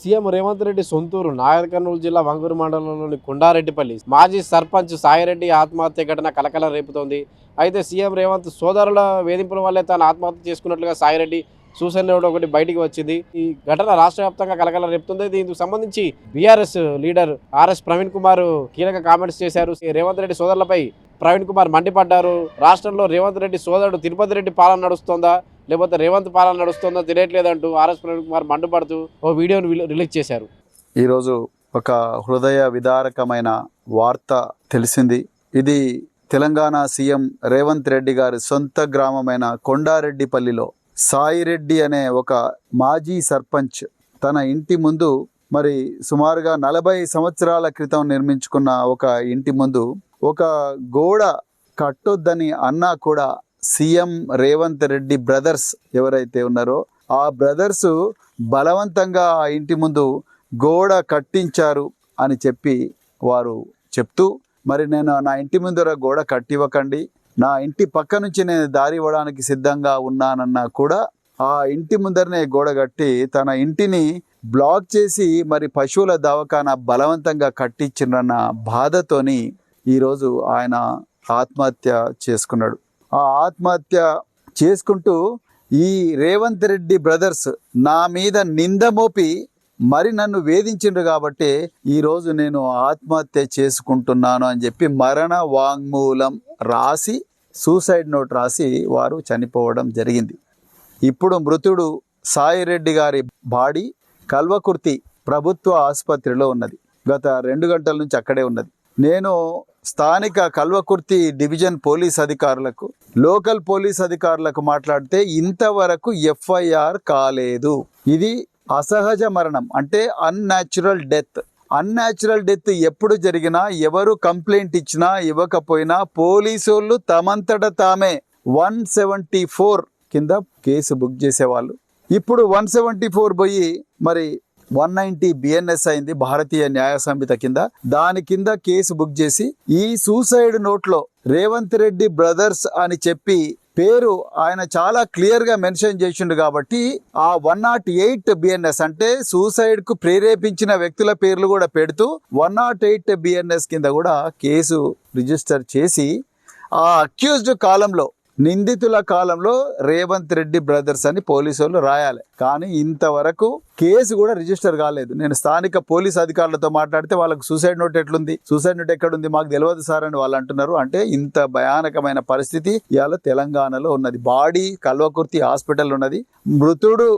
CM Revanth Reddy సొంతూరు నాగర్ కర్నూలు జిల్లా వంగూరు మండలంలోని కొండారెడ్డిపల్లి మాజీ సర్పంచ్ సాయిరెడ్డి ఆత్మహత్య ఘటన కలకల రేపుతోంది. అయితే సీఎం రేవంత్ సోదరుల వేధింపుల వల్లే తాను ఆత్మహత్య చేసుకున్నట్లుగా సాయిరెడ్డి సూసైడ్ నోట్ ఒకటి బయటికి వచ్చింది. ఈ ఘటన రాష్ట్ర వ్యాప్తంగా కలకల రేపుతుంది. దీనికి సంబంధించి BRS leader RS Praveen Kumar కీలక కామెంట్స్ చేశారు. రేవంత్ రెడ్డి సోదరులపై ప్రవీణ్ కుమార్ మండిపడ్డారు. రాష్ట్రంలో రేవంత్ రెడ్డి సోదరుడు తిరుపతి రెడ్డి పాలన నడుస్తోందా? లేకపోతే రేవంత్ పాలన నడుస్తుందో తెలియట్లేదంటూ ఆర్ఎస్ ప్రవీణ్ కుమార్ మండుపడుతూ ఓ వీడియోను రిలీజ్ చేశారు. ఈరోజు ఒక హృదయ విదారకమైన వార్త తెలిసింది. ఇది తెలంగాణ సీఎం రేవంత్ రెడ్డి గారి సొంత గ్రామమైన కొండారెడ్డిపల్లిలో సాయిరెడ్డి అనే ఒక మాజీ సర్పంచ్ తన ఇంటి ముందు మరి సుమారుగా నలభై సంవత్సరాల క్రితం నిర్మించుకున్న ఒక ఇంటి ముందు ఒక గోడ కట్టొద్దని అన్నా కూడా సీఎం రేవంత్ రెడ్డి బ్రదర్స్ ఎవరైతే ఉన్నారో ఆ బ్రదర్స్ బలవంతంగా ఆ ఇంటి ముందు గోడ కట్టించారు అని చెప్పి వారు చెప్తూ మరి నేను నా ఇంటి ముందర గోడ కట్టివ్వకండి. నా ఇంటి పక్క నుంచి నేను దారి ఇవ్వడానికి సిద్ధంగా ఉన్నానన్నా కూడా ఆ ఇంటి ముందరనే గోడ కట్టి తన ఇంటిని బ్లాక్ చేసి మరి పశువుల దవాఖాన బలవంతంగా కట్టించినన్న బాధతోని ఈరోజు ఆయన ఆత్మహత్య చేసుకున్నాడు. ఆత్మహత్య చేసుకుంటూ ఈ రేవంత్ రెడ్డి బ్రదర్స్ నా మీద నింద మోపి మరి నన్ను వేధించిండ్రు కాబట్టి ఈరోజు నేను ఆత్మహత్య చేసుకుంటున్నాను అని చెప్పి మరణ వాంగ్మూలం రాసి సూసైడ్ నోట్ రాసి వారు చనిపోవడం జరిగింది. ఇప్పుడు మృతుడు సాయిరెడ్డి గారి బాడీ కల్వకుర్తి ప్రభుత్వ ఆసుపత్రిలో ఉన్నది. గత రెండు గంటల నుంచి అక్కడే ఉన్నది. నేను స్థానిక కల్వకుర్తి డివిజన్ పోలీస్ అధికారులకు లోకల్ పోలీస్ అధికారులకు మాట్లాడితే ఇంతవరకు ఎఫ్ఐఆర్ కాలేదు. ఇది అసహజ మరణం అంటే అన్యాచురల్ డెత్. అన్యాచురల్ డెత్ ఎప్పుడు జరిగినా ఎవరు కంప్లైంట్ ఇచ్చినా ఇవ్వకపోయినా పోలీసోళ్ళు తమంతట తామే వన్ సెవెంటీ ఫోర్ కింద కేసు బుక్ చేసేవాళ్ళు. ఇప్పుడు వన్ సెవెంటీ ఫోర్ పోయి మరి వన్ నైన్టీ బిఎన్ఎస్ అయింది భారతీయ న్యాయ సంహిత కింద. దాని కింద కేసు బుక్ చేసి ఈ సూసైడ్ నోట్లో రేవంత్ రెడ్డి బ్రదర్స్ అని చెప్పి పేరు ఆయన చాలా క్లియర్గా మెన్షన్ చేసిండు కాబట్టి ఆ వన్ నాట్ ఎయిట్ బిఎన్ఎస్ అంటే సూసైడ్కు ప్రేరేపించిన వ్యక్తుల పేర్లు కూడా పెడుతూ వన్ నాట్ ఎయిట్ బిఎన్ఎస్ కింద కూడా కేసు రిజిస్టర్ చేసి ఆ అక్యూజ్డ్ కాలంలో నిందితుల కాలంలో రేవంత్ రెడ్డి బ్రదర్స్ అని పోలీసు వాళ్ళు రాయాలి. కానీ ఇంతవరకు కేసు కూడా రిజిస్టర్ కాలేదు. నేను స్థానిక పోలీస్ అధికారులతో మాట్లాడితే వాళ్ళకి సూసైడ్ నోట్ ఎట్లుంది? సూసైడ్ నోట్ ఎక్కడుంది? మాకు తెలియదు సార్ అని వాళ్ళు అంటున్నారు. అంటే ఇంత భయానకమైన పరిస్థితి ఇవాళ తెలంగాణలో ఉన్నది. బాడీ కల్వకుర్తి హాస్పిటల్ ఉన్నది. మృతుడు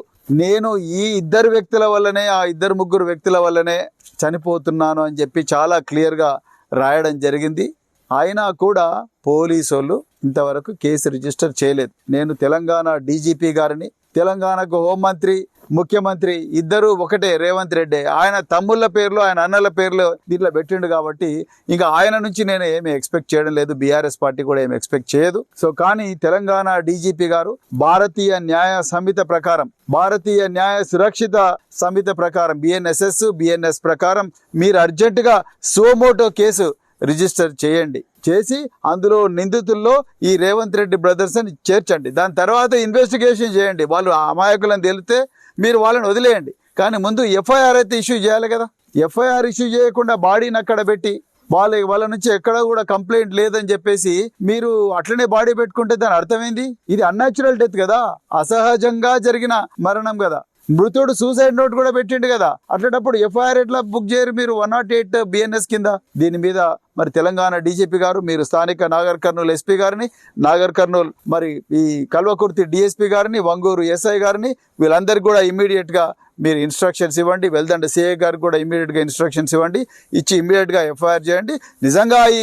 నేను ఈ ఇద్దరు వ్యక్తుల వల్లనే ఆ ఇద్దరు ముగ్గురు వ్యక్తుల వల్లనే చనిపోతున్నాను అని చెప్పి చాలా క్లియర్గా రాయడం జరిగింది. అయినా కూడా పోలీసు వాళ్ళు ఇంతవరకు కేసు రిజిస్టర్ చేయలేదు. నేను తెలంగాణ డీజీపీ గారిని తెలంగాణకు హోంమంత్రి ముఖ్యమంత్రి ఇద్దరు ఒకటే రేవంత్ రెడ్డి. ఆయన తమ్ముళ్ళ పేర్లు ఆయన అన్నల పేర్లు దీంట్లో పెట్టిండు కాబట్టి ఇంకా ఆయన నుంచి నేను ఏమి ఎక్స్పెక్ట్ చేయడం లేదు. బీఆర్ఎస్ పార్టీ కూడా ఏమి ఎక్స్పెక్ట్ చేయదు. సో కానీ తెలంగాణ డీజీపీ గారు భారతీయ న్యాయ సంహిత ప్రకారం భారతీయ న్యాయ సురక్షిత సంహిత ప్రకారం బిఎన్ఎస్ఎస్ బిఎన్ఎస్ ప్రకారం మీరు అర్జెంటుగా సోమోటో కేసు రిజిస్టర్ చేయండి. చేసి అందులో నిందితుల్లో ఈ రేవంత్ రెడ్డి బ్రదర్స్ అని చేర్చండి. దాని తర్వాత ఇన్వెస్టిగేషన్ చేయండి. వాళ్ళు అమాయకులను తెలితే మీరు వాళ్ళని వదిలేయండి. కానీ ముందు ఎఫ్ఐఆర్ అయితే ఇష్యూ చేయాలి కదా. ఎఫ్ఐఆర్ ఇష్యూ చేయకుండా బాడీని అక్కడ పెట్టి వాళ్ళ వాళ్ళ నుంచి ఎక్కడ కూడా కంప్లైంట్ లేదని చెప్పేసి మీరు అట్లనే బాడీ పెట్టుకుంటే దాని అర్థమైంది? ఇది అన్యాచురల్ డెత్ కదా. అసహజంగా జరిగిన మరణం కదా. మృతుడు సూసైడ్ నోట్ కూడా పెట్టిండు కదా. అట్లాంటప్పుడు ఎఫ్ఐఆర్ ఎట్లా బుక్ చేయరు మీరు? వన్ నాట్ ఎయిట్ బిఎన్ఎస్ కింద. దీని మీద మరి తెలంగాణ డీజీపీ గారు మీరు స్థానిక నాగర్ కర్నూలు ఎస్పీ గారిని నాగర్ కర్నూలు మరి ఈ కల్వకుర్తి డిఎస్పీ గారిని వంగూరు ఎస్ఐ గారిని వీళ్ళందరికీ కూడా ఇమీడియట్గా మీరు ఇన్స్ట్రక్షన్స్ ఇవ్వండి. వెల్దండ సిఏ గారికి కూడా ఇమీడియట్గా ఇన్స్ట్రక్షన్స్ ఇవ్వండి. ఇచ్చి ఇమీడియట్గా ఎఫ్ఐఆర్ చేయండి. నిజంగా ఈ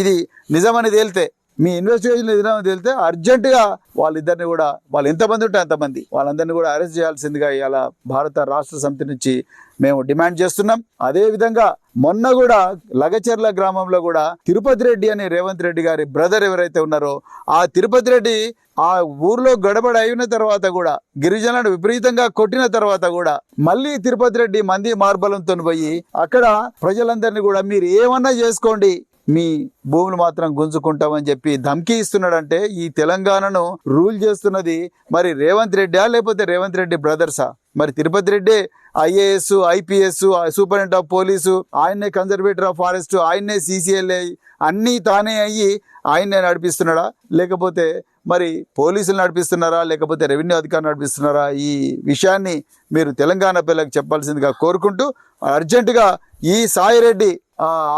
ఇది నిజమని తేలితే మీ ఇన్వెస్టిగేషన్ నిజం తేలితే అర్జెంటుగా వాళ్ళిద్దరిని కూడా వాళ్ళు ఎంతమంది ఉంటే అంతమంది వాళ్ళందరినీ కూడా అరెస్ట్ చేయాల్సిందిగా ఇవాళ భారత రాష్ట్ర సమితి నుంచి మేము డిమాండ్ చేస్తున్నాం. అదే విధంగా మొన్న కూడా లగచర్ల గ్రామంలో కూడా తిరుపతి రెడ్డి అనే రేవంత్ రెడ్డి గారి బ్రదర్ ఎవరైతే ఉన్నారో ఆ తిరుపతి రెడ్డి ఆ ఊర్లో గడబడ అయిన తర్వాత కూడా గిరిజనులను విపరీతంగా కొట్టిన తర్వాత కూడా మళ్ళీ తిరుపతి రెడ్డి మంది మార్బలంతో పోయి అక్కడ ప్రజలందరినీ కూడా మీరు ఏమన్నా చేసుకోండి మీ భూములు మాత్రం గుంజుకుంటామని చెప్పి ధమ్కీ ఇస్తున్నాడంటే ఈ తెలంగాణను రూల్ చేస్తున్నది మరి రేవంత్ రెడ్డా లేకపోతే రేవంత్ రెడ్డి బ్రదర్సా మరి Tirupati Reddy IAS IPS superintendent of police ఆయన్నే కన్జర్వేటర్ ఆఫ్ ఫారెస్ట్ ఆయన్నే సీసీఎల్ఏ అన్నీ తానే అయ్యి ఆయన్నే నడిపిస్తున్నాడా? లేకపోతే మరి పోలీసులు నడిపిస్తున్నారా? లేకపోతే రెవెన్యూ అధికారులు నడిపిస్తున్నారా? ఈ విషయాన్ని మీరు తెలంగాణ పిల్లలకు చెప్పాల్సిందిగా కోరుకుంటూ అర్జెంటుగా ఈ సాయిరెడ్డి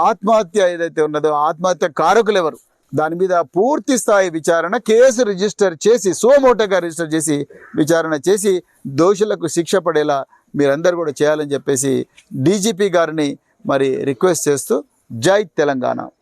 ఆత్మహత్య ఏదైతే ఉన్నదో ఆత్మహత్య కారకులు ఎవరు దాని మీద పూర్తి స్థాయి విచారణ కేసు రిజిస్టర్ చేసి సోమోటగా రిజిస్టర్ చేసి విచారణ చేసి దోషులకు శిక్ష పడేలా మీరందరూ కూడా చేయాలని చెప్పేసి డీజీపీ గారిని మరి రిక్వెస్ట్ చేస్తూ జై తెలంగాణ.